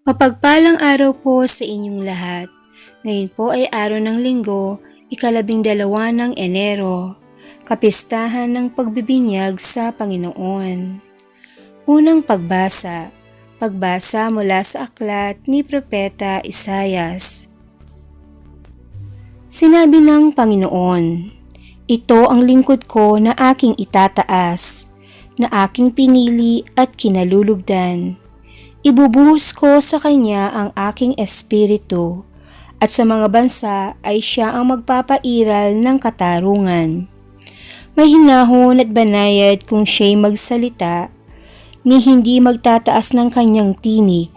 Mapagpalang araw po sa inyong lahat. Ngayon po ay araw ng linggo, ikalabing dalawa ng Enero, kapistahan ng pagbibinyag sa Panginoon. Unang pagbasa, pagbasa mula sa aklat ni Propeta Isayas. Sinabi ng Panginoon, Ito ang lingkod ko na aking itataas, na aking pinili at kinalulugdan Ibubuhos ko sa kanya ang aking espiritu, at sa mga bansa ay siya ang magpapairal ng katarungan. May hinahon at banayad kung siya'y magsalita, ni hindi magtataas ng kanyang tinig.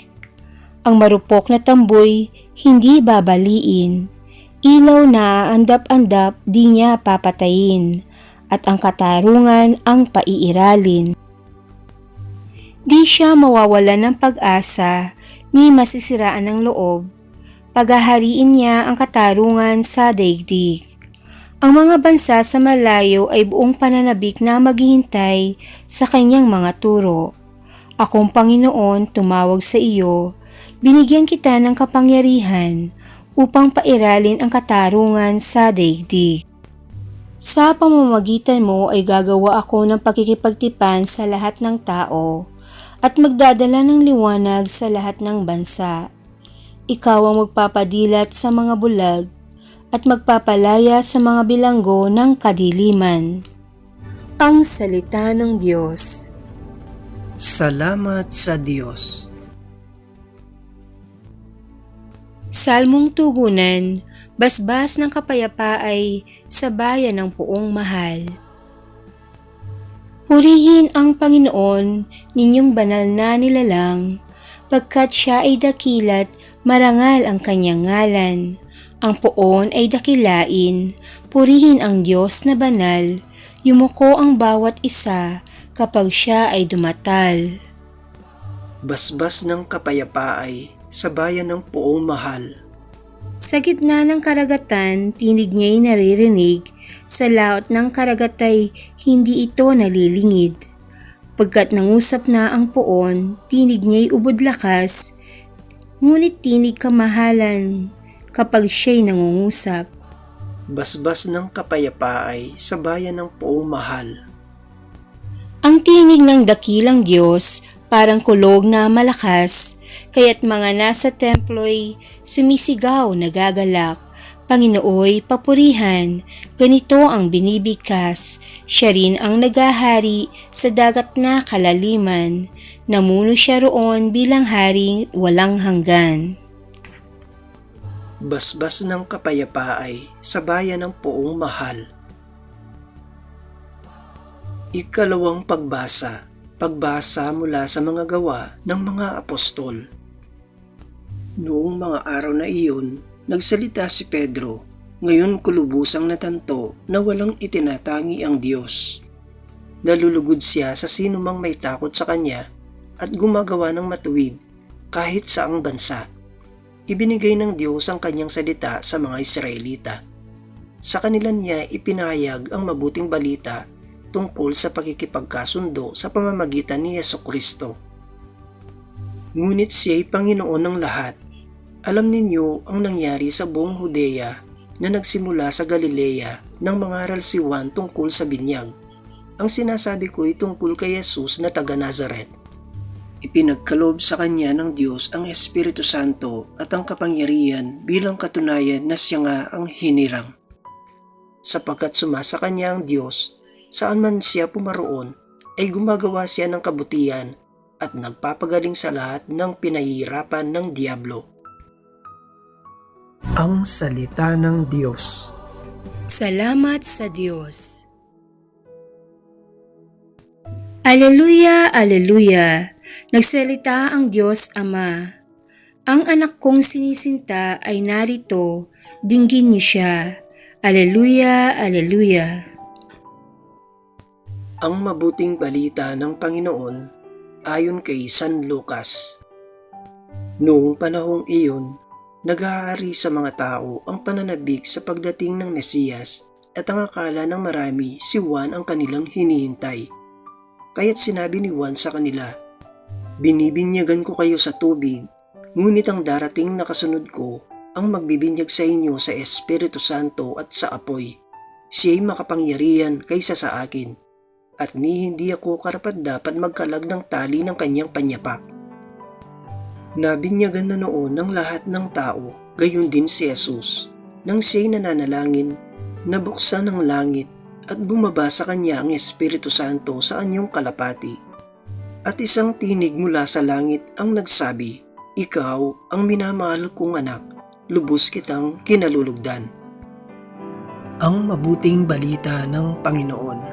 Ang marupok na tamboy hindi babaliin, ilaw na andap-andap di niya papatayin, at ang katarungan ang paiiralin. Di siya mawawala ng pag-asa ni masisiraan ng loob. Paghahariin niya ang katarungan sa daigdig. Ang mga bansa sa malayo ay buong pananabik na maghihintay sa kanyang mga turo. Akong Panginoon tumawag sa iyo, binigyan kita ng kapangyarihan upang pairalin ang katarungan sa daigdig. Sa pamamagitan mo ay gagawa ako ng pakikipagtipan sa lahat ng tao at magdadala ng liwanag sa lahat ng bansa. Ikaw ang magpapadilat sa mga bulag at magpapalaya sa mga bilanggo ng kadiliman. Ang Salita ng Diyos Salamat sa Diyos. Salmong Tugunan, Basbas ng Kapayapaay sa Bayan ng Puong Mahal Purihin ang Panginoon, ninyong banal na nilalang, pagkat siya ay dakilat, marangal ang kanyang ngalan. Ang poon ay dakilain, purihin ang Diyos na banal, yumuko ang bawat isa kapag siya ay dumatal. Basbas ng kapayapaay sa bayan ng puong mahal. Sa gitna ng karagatan, tinig niya'y naririnig, sa laot ng karagatay, hindi ito nalilingid. Pagkat nangusap na ang poon, tinig niya'y ubod lakas, ngunit tinig kamahalan kapag siya'y nangungusap. Basbas ng kapayapaay sa bayan ng puong mahal. Ang tinig ng dakilang Diyos parang kulog na malakas, kaya't mga nasa templo'y sumisigaw nagagalak. Panginooy papurihan, ganito ang binibigkas, siya rin ang nagahari sa dagat na kalaliman, namuno siya roon bilang haring walang hanggan. Basbas ng kapayapaay sa bayan ng puong mahal. Ikalawang pagbasa Pagbasa mula sa mga gawa ng mga apostol. Noong mga araw na iyon, nagsalita si Pedro, ngayon kulubusang natanto na walang itinatangi ang Diyos. Nalulugod siya sa sino mang may takot sa kanya at gumagawa ng matuwid kahit saang bansa. Ibinigay ng Diyos ang kanyang salita sa mga Israelita. Sa kanila niya ipinahayag ang mabuting balita tungkol sa pakikipagkasundo sa pamamagitan ni Yeso Kristo. Ngunit siya ay Panginoon ng lahat. Alam ninyo ang nangyari sa buong Hudea na nagsimula sa Galilea nang mangaral si Juan tungkol sa binyag. Ang sinasabi ko ay tungkol kay Jesus na taga Nazaret. Ipinagkalob sa kanya ng Diyos ang Espiritu Santo at ang kapangyarihan bilang katunayan na siya nga ang hinirang. Sapagkat sumasa kanya ang Diyos saan man siya pumaroon ay gumagawa siya ng kabutihan at nagpapagaling sa lahat ng pinahihirapan ng Diablo. Ang Salita ng Diyos Salamat sa Diyos. Aleluya, aleluya. Nagsalita ang Diyos Ama. Ang anak kong sinisinta ay narito, dinggin niyo siya. Aleluya, aleluya. Ang mabuting balita ng Panginoon ayon kay San Lucas. Noong panahong iyon, nag-aari sa mga tao ang pananabik sa pagdating ng Mesiyas at ang akala ng marami si Juan ang kanilang hinihintay. Kaya't sinabi ni Juan sa kanila, Binibinyagan ko kayo sa tubig, Ngunit ang darating na kasunod ko ang magbibinyag sa inyo sa Espiritu Santo at sa apoy. Siya'y makapangyarihan kaysa sa akin, at ni hindi ako karapat dapat magkalag ng tali ng kanyang panyapak. Nabinyagan na noon ng lahat ng tao, gayon din si Jesus. Nang siya'y nananalangin, nabuksan ng langit at bumaba sa kanya ang Espiritu Santo sa anyong kalapati. At isang tinig mula sa langit ang nagsabi, Ikaw ang minamahal kong anak, lubos kitang kinalulugdan. Ang mabuting balita ng Panginoon.